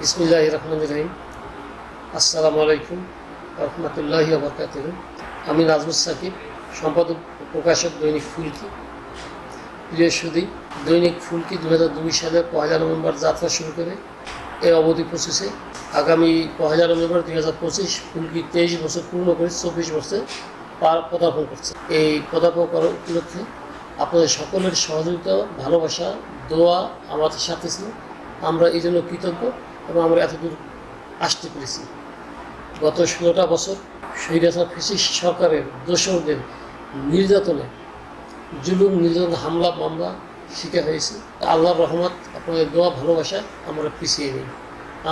বিসমিল্লাহ রহমান রহিম আসসালামু আলাইকুম রহমতুল্লাহ বরকাত আমি নাজমুস সাকিব, সম্পাদক প্রকাশক দৈনিক ফুলকি। প্রিয় সুদী দৈনিক ফুলকি দু দুই সালের পয়লা নভেম্বর যাত্রা শুরু করে এই অবধি পঁচিশে আগামী পয়লা নভেম্বর দুই হাজার পঁচিশ ফুলকি তেইশ বছর পূর্ণ করে চব্বিশ বছর পদার্পণ করছে। এই পদার্পণ করার উপলক্ষে আপনাদের সকলের সহযোগিতা, ভালোবাসা, দোয়া আমাদের সাথে ছিল। আমরা এই জন্য কৃতজ্ঞ। এবং আমরা এতদূর আসতে পেরেছি। গত ষোলোটা বছর স্বৈরাচার ফেসিস সরকারের দোসরদের নির্যাতনে জুলুম, নির্যাতন, হামলা, মামলা শিকার হয়েছে। আল্লাহর রহমত, আপনাদের দোয়া, ভালোবাসা আমরা পিছিয়ে নিই।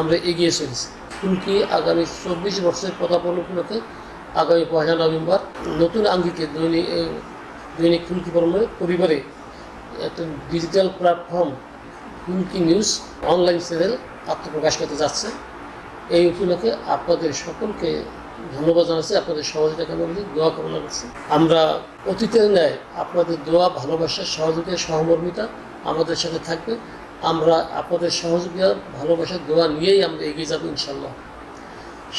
আমরা এগিয়ে চলেছি। ফুলকি আগামী চব্বিশ বছরের পদার্পণ উপলক্ষে আগামী পয়লা নভেম্বর, নতুন আঙ্গিকে দৈনিক দৈনিক ফুলকি পরিবারে একটা digital platform Phulki news online channel আত্মপ্রকাশ করতে যাচ্ছে। এই উপলক্ষে আপনাদের সকলকে ধন্যবাদ জানাচ্ছি, আপনাদের সহযোগিতা কামনা দোয়া কামনা করছি আমরা অতীতের ন্যায় আপনাদের দোয়া, ভালোবাসা, সহযোগিতা, সহমর্মিতা আমাদের সাথে থাকবে। আমরা আপনাদের সহযোগিতা, ভালোবাসা, দোয়া নিয়েই আমরা এগিয়ে যাব ইনশাল্লাহ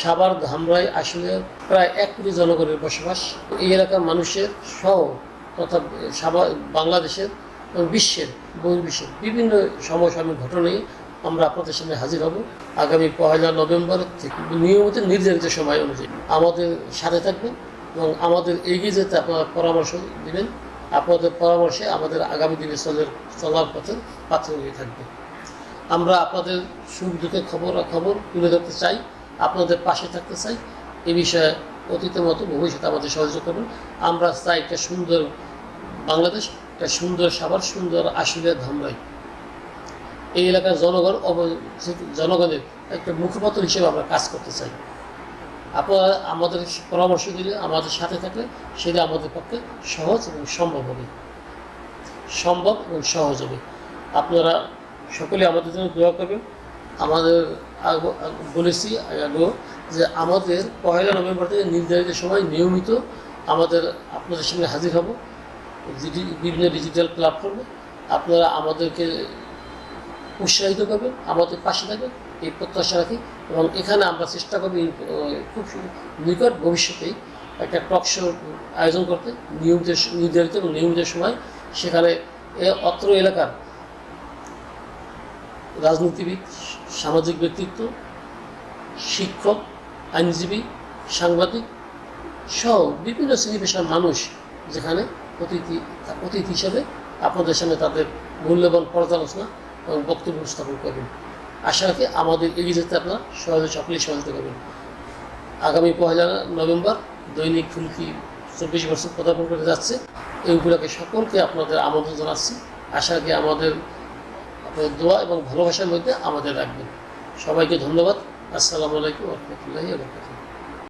সাবার ধামরাই আসলে প্রায় এক কোটি জনগণের বসবাস। এই এলাকার মানুষের সহ তথা সাভার, বাংলাদেশের বিশ্বের বহির্বিশ্বের বিভিন্ন সমসাময়িক ঘটনায় আমরা আপনাদের সামনে হাজির হব। আগামী পয়লা নভেম্বর থেকে নিয়মিত নির্ধারিত সময় অনুযায়ী আমাদের সাথে থাকবেন এবং আমাদের এগিয়ে যেতে আপনারা পরামর্শ দেবেন। আপনাদের পরামর্শে আমাদের আগামী দিনে চলের চলার পথে পাত্র হয়ে থাকবে। আমরা আপনাদের সুখ দুঃখের খবর খবর তুলে ধরতে চাই, আপনাদের পাশে থাকতে চাই। এ বিষয়ে অতীতের মতো ভবিষ্যতে আমাদের সহযোগ করুন। আমরা চাই একটা সুন্দর বাংলাদেশ একটা সুন্দর, সাবার সুন্দর আশুলিয়া ধামরাই। এই এলাকার জনগণ অব- জনগণের একটা মুখপাত্র হিসেবে আমরা কাজ করতে চাই। আপনারা আমাদের পরামর্শ দিলে আমাদের সাথে থাকলে সেটা আমাদের পক্ষে সহজ এবং সম্ভব হবে। সম্ভব এবং সহজ হবে। আপনারা সকলে আমাদের জন্য দোয়া করবেন। আমাদের বলেছি আগেও যে আমাদের পয়লা নভেম্বর থেকে নির্ধারিত সময় নিয়মিত আমাদের আপনাদের সামনে হাজির হব। বিভিন্ন ডিজিটাল প্ল্যাটফর্মে আপনারা আমাদেরকে উৎসাহিত করবেন, আমাদের পাশে থাকবেন, এই প্রত্যাশা রাখি এবং এখানে আমরা চেষ্টা করব খুব নিকট ভবিষ্যতেই একটা টক শো আয়োজন করতে, নিয়মিত, নির্ধারিত এবং নিয়মিত সময় সেখানে অত্র এলাকার রাজনীতিবিদ, সামাজিক ব্যক্তিত্ব, শিক্ষক, আইনজীবী, সাংবাদিক সহ বিভিন্ন শ্রেণি পেশার মানুষ যেখানে অতিথি অতিথি হিসেবে আপনাদের সামনে তাদের মূল্যবান পর্যালোচনা এবং বক্তব্য উপস্থাপন করবেন। আশা রাখি আমাদের এগিয়ে যেতে আপনারা সহজে সকলেই সহযোগিতা করবেন। আগামী পয়লা নভেম্বর দৈনিক ফুলকি চব্বিশ বছর পদার্পণ করে যাচ্ছে। এই উপলক্ষে সকলকে আপনাদের আমন্ত্রণ জানাচ্ছি। আশা রাখি আমাদের আপনাদের দোয়া এবং ভালোবাসার মধ্যে আমাদের রাখবেন। সবাইকে ধন্যবাদ। আসসালামু আলাইকুম রহমতুল্লাহি